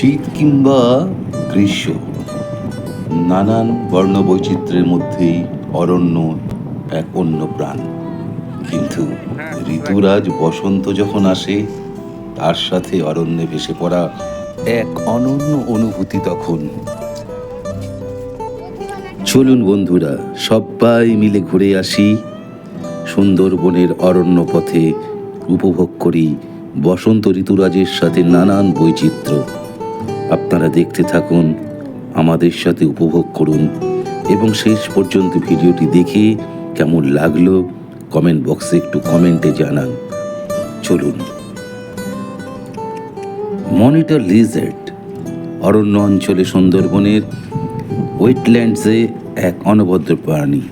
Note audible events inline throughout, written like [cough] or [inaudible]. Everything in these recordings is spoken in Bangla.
শীত কিংবা গ্রীষ্ম, নানান বর্ণবৈচিত্র্যের মধ্যেই অরণ্য এক অন্য প্রাণ। কিন্তু ঋতুরাজ বসন্ত যখন আসে, তার সাথে অরণ্যে ভেসে পড়া এক অনন্য অনুভূতি তখন। চলুন বন্ধুরা, সবাই মিলে ঘুরে আসি সুন্দরবনের অরণ্য পথে, উপভোগ করি বসন্ত ঋতুরাজের সাথে নানান বৈচিত্র্য। আপনারা দেখতে থাকুন, আমাদের সাথে উপভোগ করুন এবং শেষ পর্যন্ত ভিডিওটি দেখে কেমন লাগল কমেন্ট বক্সে একটু কমেন্টে জানান। চলুন। মনিটর লিজেন্ড অরণ্য অঞ্চলে সুন্দরবনের ওয়েটল্যান্ডসে এক অনবদ্র প্রাণী।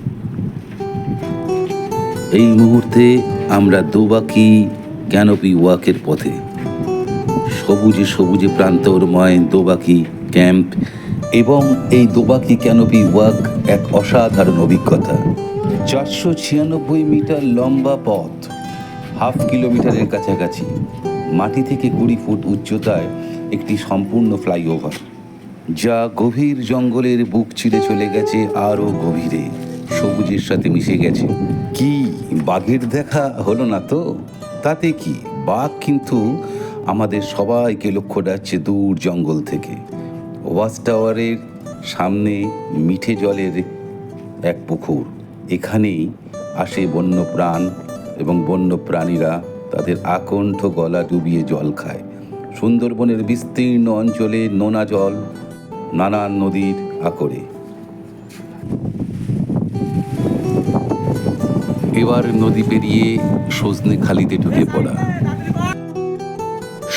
এই মুহূর্তে আমরা দোবাকি ক্যানোপি ওয়াকের পথে। সবুজে সবুজে প্রান্তরময় দোবাকি ক্যাম্প। এবং এই দোবাকি ক্যানোপি ওয়াক এক অসাধারণ অভিজ্ঞতা। চারশো ছিয়ানব্বই মিটার লম্বা পথ, হাফ কিলোমিটারের কাছাকাছি, মাটি থেকে কুড়ি ফুট উচ্চতায় একটি সম্পূর্ণ ফ্লাইওভার, যা গভীর জঙ্গলের বুক চিরে চলে গেছে আরও গভীরে, সবুজের সাথে মিশে গেছে। কি বাঘের দেখা হলো না তো? তাতে কি বাঘ কিন্তু আমাদের সবাইকে লক্ষ্য ডাকছে দূর জঙ্গল থেকে। ওয়াচ টাওয়ারের সামনে মিঠে জলের এক পুকুর। এখানেই আসে বন্য প্রাণ এবং বন্য প্রাণীরা তাদের আকণ্ঠ গলা ডুবিয়ে জল খায়। সুন্দরবনের বিস্তীর্ণ অঞ্চলে নোনা জল নানান নদীর আকরে এবার নদী পেরিয়ে সজনে খালিতে ঢুকে পড়া।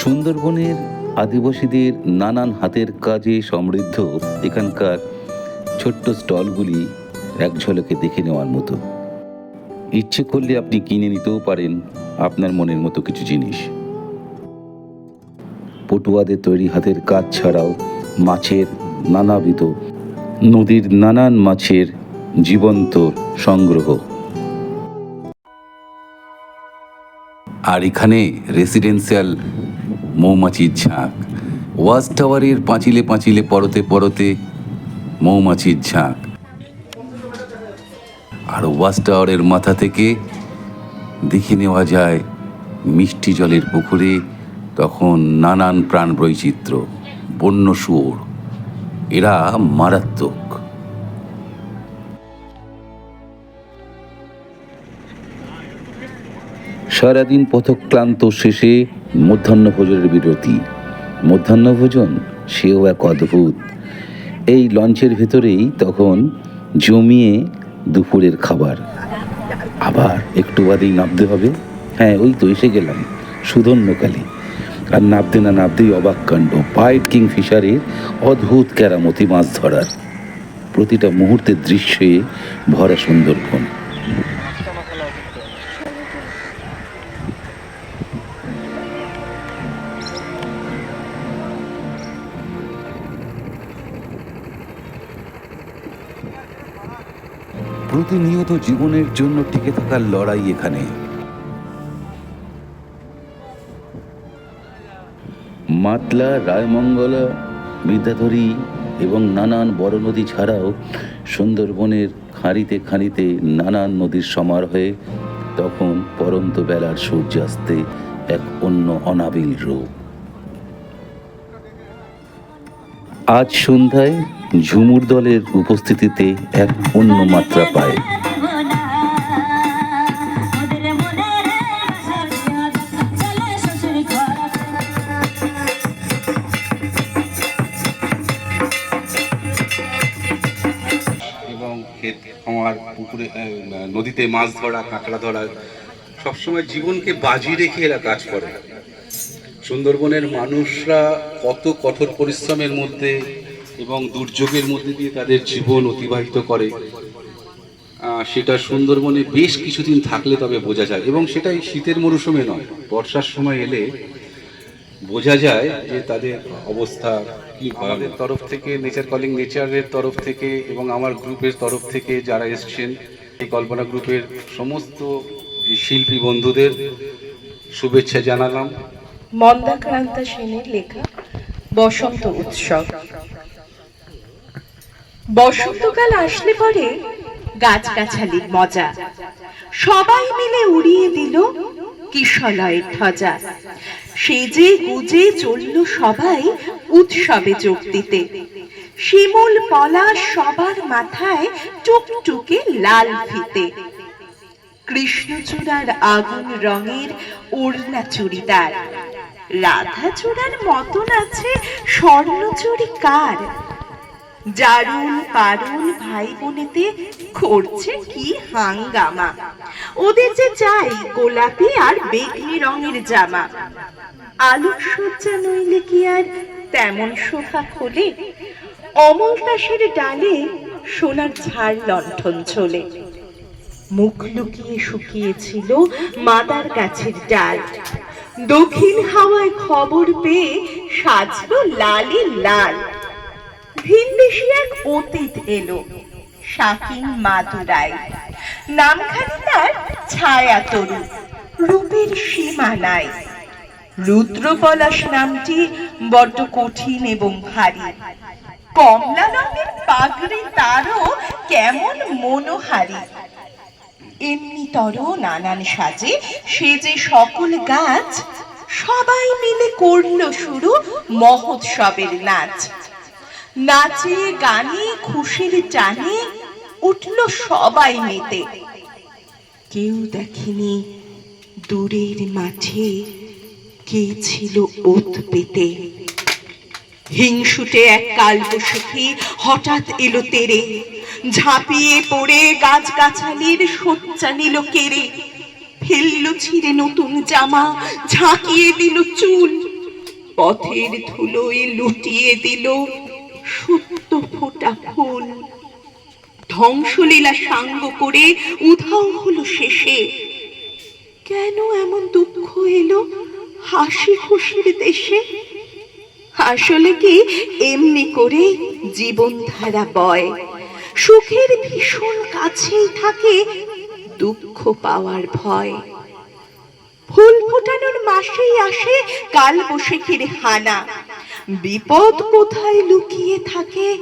সুন্দরবনের আদিবাসীদের নানান হাতের কাজে সমৃদ্ধ এখানকার ছোট্ট স্টলগুলি এক ঝলকে দেখে নেওয়ার মতো। ইচ্ছে করলে আপনি কিনে নিতেও পারেন আপনার মনের মতো কিছু জিনিস। পটুয়াদের তৈরি হাতের কাজ ছাড়াও মাছের নানাবিধ, নদীর নানান মাছের জীবন্ত সংগ্রহ। আর এখানে রেসিডেন্সিয়াল মৌমাছির ঝাঁক। ওয়াচ টাওয়ারের পাঁচিলে পাঁচিলে পরতে পরতে মৌমাছির ঝাঁক। আর ওয়াচ টাওয়ারের মাথা থেকে দেখে নেওয়া যায় মিষ্টি জলের পুকুরে তখন নানান প্রাণ বৈচিত্র্য, বন্য শুয়োর। এরা মারাত্মক। সারাদিন পথক্লান্ত শেষে মধ্যাহ্ন ভোজনের বিরতি। মধ্যাহ্ন ভোজন, সেও এক অদ্ভুত। এই লঞ্চের ভেতরেই তখন জমিয়ে দুপুরের খাবার। আবার একটু বাদেই নামতে হবে। হ্যাঁ ওই তো, এসে গেলাম। সুধন্যকালী। আর নাবতে না নাবতেই অবাক কাণ্ড। পাইট কিং ফিশারের অদ্ভুত কেরামতি মাছ ধরার। প্রতিটা মুহূর্তের দৃশ্যে ভরা সুন্দরবন। প্রতিনিয়ত জীবনের জন্য টিকে থাকার লড়াই এখানে। মাতলা, রায়মঙ্গলা, বিদ্যাধরী এবং নানান বড় নদী ছাড়াও সুন্দরবনের খাঁড়িতে খাঁড়িতে নানান নদীর সমারোহে তখন পরন্ত বেলার সূর্যাস্তে এক অন্য অনাবিল রূপ। আজ সন্ধ্যায় ঝুমুর দলের উপস্থিতিতে এক অন্য মাত্রা পায়। পুকুরে নদীতে মাছ ধরা, কাঁকড়া ধরা, সবসময় জীবনকে বাজি রেখে এরা কাজ করে। সুন্দরবনের মানুষরা কত কঠোর পরিশ্রমের মধ্যে এবং দুর্যোগের মধ্যে দিয়ে তাদের জীবন অতিবাহিত করে। সেটা সুন্দরবনে বেশ কিছুদিন থাকলে তবে বোঝা যায় এবং সেটাই শীতের মরশুমে নয় বর্ষার সময় এলে বোঝা যায় যে তাদের অবস্থা কি আমাদের তরফ থেকে নেচার কলিং নেচারের তরফ থেকে এবং আমার গ্রুপের তরফ থেকে যারা এসছেন এই কল্পনা গ্রুপের সমস্ত শিল্পী বন্ধুদের শুভেচ্ছা জানালাম। মন্দাক্রান্তা সেনের লেখা বসন্ত উৎসব। বসন্তকাল আসলে পরে গাছগাছালির মজা। সবাই মিলে উড়িয়ে দিল কিশলয়ের ধ্বজা। সেজে গুজে চলল সবাই উৎসবে যোগ দিতে। শিমুল পলাশ সবার মাথায় টুকটুকে লাল ফিতে। কৃষ্ণচূড়ার আগুন রঙের ওড়না চুড়িদার। রাধা চূড়ার মতন আছে স্বর্ণচুরি কার? জারুল পারুল ভাই বোনেতে করছে কি হাঙ্গামা। ওদের যে চাই গোলাপি আর বেগনি রঙের জামা। আলোক সজ্জা নইলে কি আর তেমন শোভা খোলে অমল তাসের ডালে সোনার ঝাড় লণ্ঠন চলে। মুখ লুকিয়ে শুকিয়েছিল মাদার গাছের ডাল। দক্ষিণ হাওয়ায় খবর পেয়ে সাজলো লালে লাল। ভিনদেশি এক অতীত এলো, শাকিন মাদুরাই। নামখানি তার ছায়া তরু, রূপের সীমা নাই। রুদ্রপলাশ নামটি বড্ড কঠিন এবং ভারী। কমলা রঙের পাগড়ি তারও কেমন মনোহারী। এমনি তর নানান সাজে সে যে সকল গাছ, সবাই মিলে করল শুরু মহোৎসবের নাচ। নাচে, গানে, খুশির টানে উঠল সবাই মেতে। কেউ দেখেনি দূরের মাঠে কে ছিল ওত পেতে। হিংসুটে এক কালবৈশাখী হঠাৎ এলো তেরে। ঝাঁপিয়ে পড়ে গাছ গাছালির সজ্জা নিল কেড়ে। ফেলল ছিঁড়ে নতুন জামা, ঝাঁকিয়ে দিল চুল। পথের ধুলোয় লুটিয়ে দিল সুপ্ত ফোটা ফুল। ধ্বংসলীলা সাঙ্গ করে উধাও হলো শেষে। কেন এমন দুঃখ এলো হাসি খুশির দেশে? আসলে কি এমনি করে জীবনধারা বয়। সুখের ভীষণ কাছেই থাকে দুঃখ পাওয়ার ভয়। ফুল ফোটানোর মাসেই আসে কাল বসেখির হানা। বিপদ কোথায় লুকিয়ে থাকে,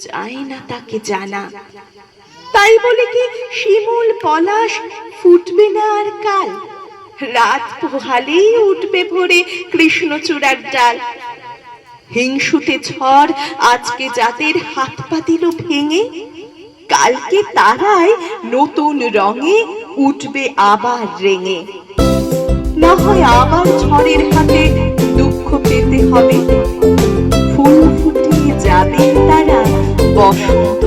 চাই না তাকে জানা। তাই বলে কি শিমুল পলাশ ফুটবে না আর কাল? রাত পোহালেই উঠবে ভোরে কৃষ্ণচূড়ার ডাল। হিংসুটে ঝড় আজকে জাতের হাত পা দিল ভেঙে, কালকে তারাই নতুন রঙে উঠবে আবার রেঙে। না হয় আবার ঝড়ের হাতে হবে। ফুল ফুটিয়ে যাবে তারা বসন্ত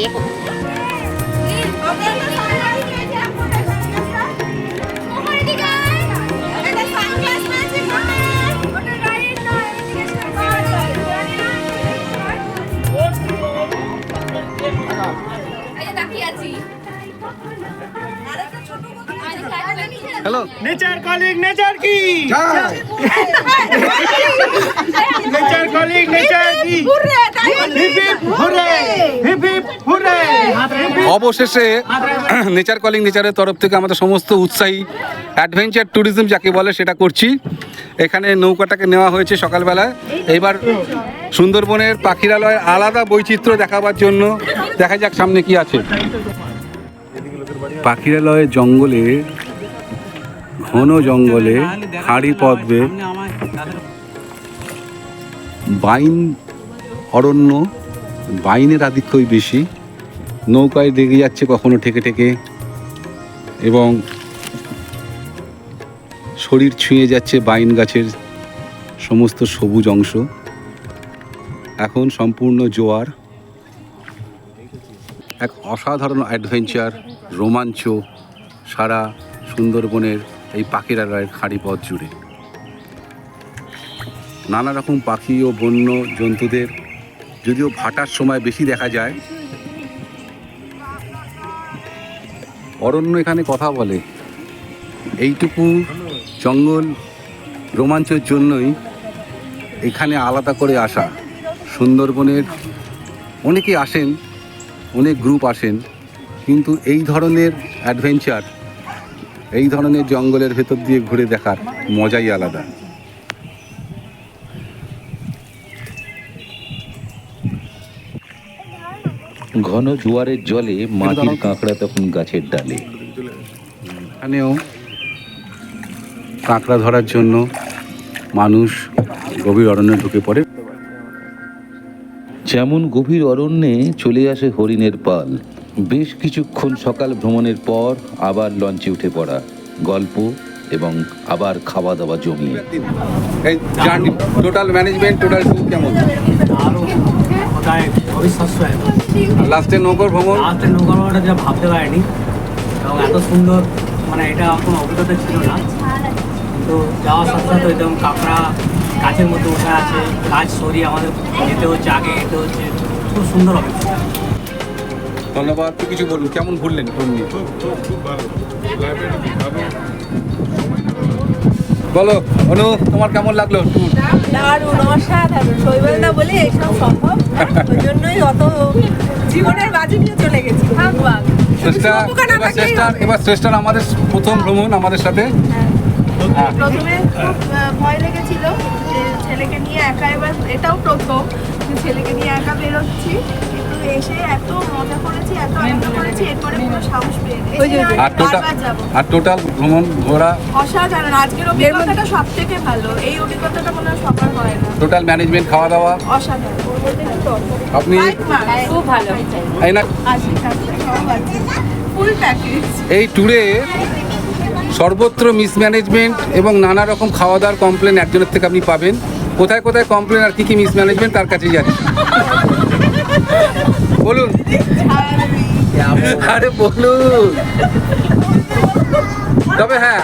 beco. Ih, hello nature colleague nature কি নেচার কলিগ নেচার কি অবশেষে নেচার কলিং নেচারের তরফ থেকে আমাদের সমস্ত উৎসাহী অ্যাডভেঞ্চার ট্যুরিজম যাকে বলে সেটা করছি। এখানে নৌকাটাকে নেওয়া হয়েছে সকালবেলায়। এইবার সুন্দরবনের পাখিরালয়ের আলাদা বৈচিত্র্য দেখাবার জন্য। দেখা যাক সামনে কি আছে। পাখিরালয়ের জঙ্গলে ঘন জঙ্গলে খাঁড়ি পদ্মে বাইন অরণ্য। বাইনের আধিক্যই বেশি। নৌকায় লেগে যাচ্ছে কখনো ঠেকে ঠেকে এবং শরীর ছুঁয়ে যাচ্ছে বাইন গাছের সমস্ত সবুজ অংশ। এখন সম্পূর্ণ জোয়ার। এক অসাধারণ অ্যাডভেঞ্চার রোমাঞ্চ সারা সুন্দরবনের এই পাখিরালয়ের খাড়ি পথ জুড়ে। নানা রকম পাখি ও বন্য জন্তুদের যদিও ভাটার সময় বেশি দেখা যায়। অরণ্য এখানে কথা বলে। এইটুকু জঙ্গল রোমাঞ্চের জন্যই এখানে আলাদা করে আসা। সুন্দরবনের অনেকে আসেন, অনেক গ্রুপ আসেন, কিন্তু এই ধরনের অ্যাডভেঞ্চার এই ধরনের জঙ্গলের ভেতর দিয়ে ঘুরে দেখার মজাই আলাদা। ঘন জোয়ারের জলে মাটির কাঁকড়া তখন গাছের ডালে। এখানেও কাঁকড়া ধরার জন্য মানুষ গভীর অরণ্যে ঢুকে পড়ে। যেমন গভীর অরণ্যে চলে আসে হরিণের পাল। বেশ কিছুক্ষণ সকাল ভ্রমণের পর আবার লঞ্চে উঠে পড়া গল্প এবং আবার খাওয়া দাওয়া জমিয়ে। এই journey total management total tour কেমন? লাস্টে নৌকর ভ্রমণ? লাস্টের নৌকাটা যা ভাবতে পারিনি। এবং এত সুন্দর মানে এটা কোনো অভিজ্ঞতা ছিল না। কিন্তু যাওয়ার সাথে সাথে একদম কাঁকড়া গাছের মধ্যে উঠে আছে গাছ সরিয়ে আমাদের যেতে হচ্ছে আগে যেতে হচ্ছে। খুব সুন্দর অভিজ্ঞতা। ধন্যবাদ তো কিছু বলুন কেমন ঘুরলেন ট্যুর বলো অনু তোমার কেমন লাগল? ট্যুর দারুণ অসাধারণ। শৈবালদা বলে এইসব সম্ভব ওই জন্যই অত জীবনের বাজি নিয়ে চলে গেছি। ভাগ এবার চেষ্টা এবার চেষ্টার আমাদের প্রথম ভ্রমণ আমাদের সাথে। হ্যাঁ। প্রথমে খুব ভয় লেগেছিল ছেলেকে নিয়ে একা এবার এটাও প্রথম ছেলেকে নিয়ে একা বেরোচ্ছি। এসে এত মজা করেছি এত আনন্দ করেছি এরপরে পুরো সাহস পেয়ে আর টোটাল আর টোটাল ভ্রমণ ঘোরা? অসাধারণ। আজকের অভিজ্ঞতাটা সব থেকে ভালো। এই অভিজ্ঞতাটা মনে হয় সবার হয় না। টোটাল ম্যানেজমেন্ট খাওয়া দাওয়া অসাধারণ আপনি খুব ভালো। এই না ফুল প্যাকেজ এই ট্যুরে সর্বত্র মিসম্যানেজমেন্ট এবং নানা রকম খাওয়া দাওয়ার কমপ্লেন একজনের থেকে আপনি পাবেন। কোথায় কোথায় কমপ্লেন আর কি কি মিসম্যানেজমেন্ট তার কাছে যাচ্ছে। বলুন। আরে বলুন। তবে হ্যাঁ?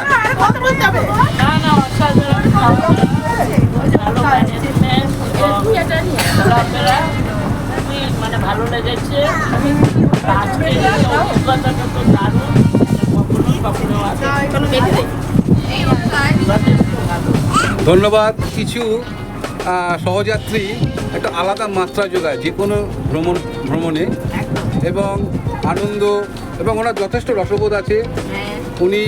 মানে ভালো লেগেছে ধন্যবাদ। কিছু সহযাত্রী একটা আলাদা মাত্রা যোগায় যে কোনো ভ্রমণ ভ্রমণে এবং আনন্দ এবং ওনার যথেষ্ট রসবোধ আছে। উনি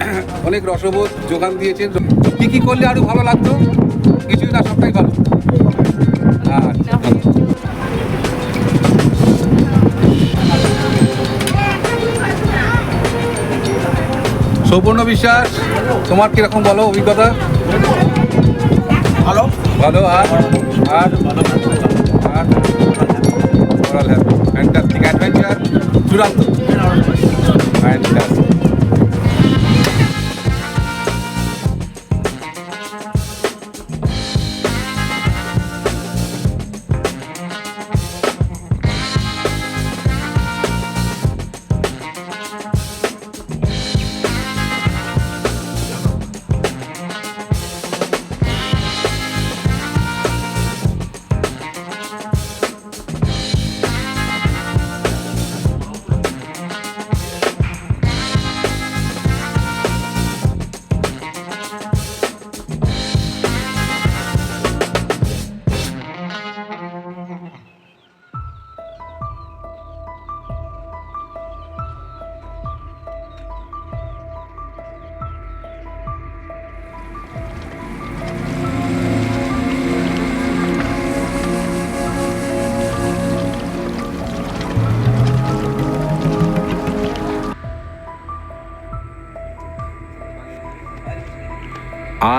[clears throat] অনেক রসবোধ যোগান দিয়েছেন। কী কী করলে আরও ভালো লাগতো? কিছুই না সবটাই ভালো। আচ্ছা। সৌপর্ণ বিশ্বাস তোমার কীরকম বলো অভিজ্ঞতা? ভালো। ভালো আর? আর? আর? General has fantastic adventure. Churantho. Fantastic.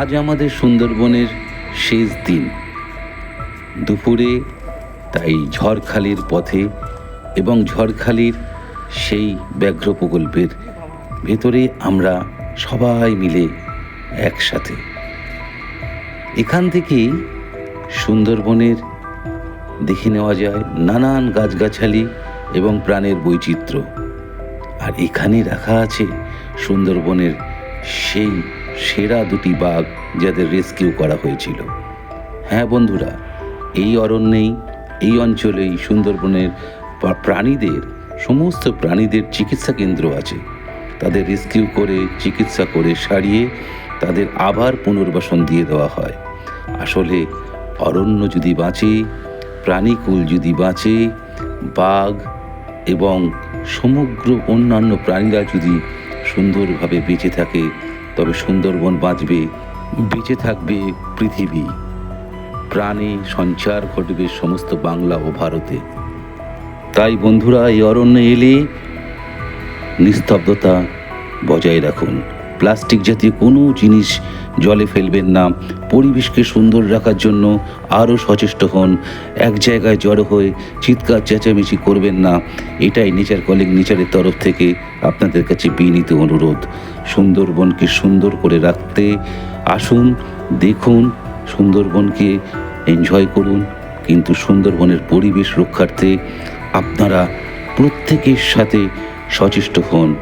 আজ আমাদের সুন্দরবনের শেষ দিন। দুপুরে তাই ঝড়খালির পথে এবং ঝড়খালির সেই ব্যাঘ্র প্রকল্পের ভেতরে আমরা সবাই মিলে একসাথে। এখান থেকেই সুন্দরবনের দেখে নেওয়া যায় নানান গাছগাছালি এবং প্রাণের বৈচিত্র্য। আর এখানে রাখা আছে সুন্দরবনের সেই সেরা দুটি বাঘ যাদের রেস্কিউ করা হয়েছিল। হ্যাঁ বন্ধুরা, এই অরণ্যেই, এই অঞ্চলেই সুন্দরবনের প্রাণীদের, সমস্ত প্রাণীদের চিকিৎসা কেন্দ্র আছে। তাদের রেস্কিউ করে, চিকিৎসা করে সারিয়ে তাদের আবার পুনর্বাসন দিয়ে দেওয়া হয়। আসলে অরণ্য যদি বাঁচে, প্রাণীকুল যদি বাঁচে, বাঘ এবং সমগ্র অন্যান্য প্রাণীরা যদি সুন্দরভাবে বেঁচে থাকে তবে সুন্দরবন বাঁচবে, বেঁচে থাকবে পৃথিবী। প্রাণে সঞ্চার ঘটবে সমস্ত বাংলা ও ভারতে। তাই বন্ধুরা, এই অরণ্যে এলে নিস্তব্ধতা বজায় রাখুন। প্লাস্টিক জাতীয় কোনো জিনিস জলে ফেলবেন না। পরিবেশকে সুন্দর রাখার জন্য আরও সচেষ্ট হন। এক জায়গায় জড়ো হয়ে চিৎকার, চেঁচামেচি করবেন না। এটাই নেচার কলিং নেচারের তরফ থেকে আপনাদের কাছে বিনীত অনুরোধ। সুন্দরবনকে সুন্দর করে রাখতে আসুন, দেখুন, সুন্দরবনকে এনজয় করুন। কিন্তু সুন্দরবনের পরিবেশ রক্ষার্থে আপনারা প্রত্যেকের সাথে সচেষ্ট হন।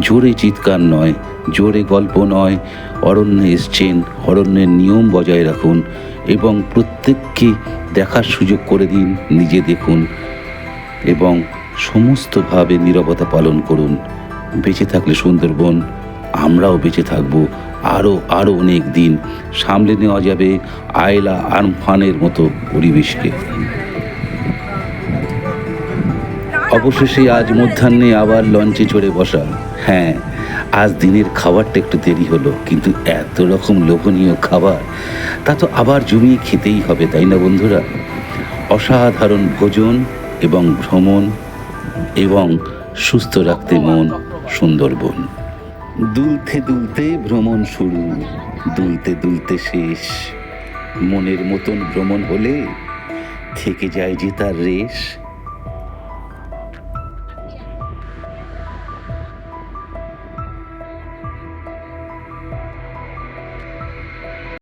জোরে চিৎকার নয়, জোরে গল্প নয়, অরণ্যে এসছেন, অরণ্যের নিয়ম বজায় রাখুন এবং প্রত্যেককে দেখার সুযোগ করে দিন, নিজে দেখুন এবং সমস্তভাবে নীরবতা পালন করুন। বেঁচে থাকলে সুন্দরবন আমরাও বেঁচে থাকব আরও আরও অনেক দিন। সামলে নেওয়া যাবে আয়লা আমফানের মতো পরিবেশকে। অবশেষে আজ মধ্যাহ্নে আবার লঞ্চে চড়ে বসা। হ্যাঁ আজ দিনের খাবারটা একটু দেরি হলো, কিন্তু এত রকম লোভনীয় খাবার, তা তো আবার জমিয়ে খেতেই হবে, তাই না বন্ধুরা? অসাধারণ ভোজন এবং ভ্রমণ এবং সুস্থ রাখতে মন সুন্দরবন দুলতে দুলতে ভ্রমণ শুরু, দুলতে দুলতে শেষ। মনের মতন ভ্রমণ হলে থেকে যায় যে তার রেশ।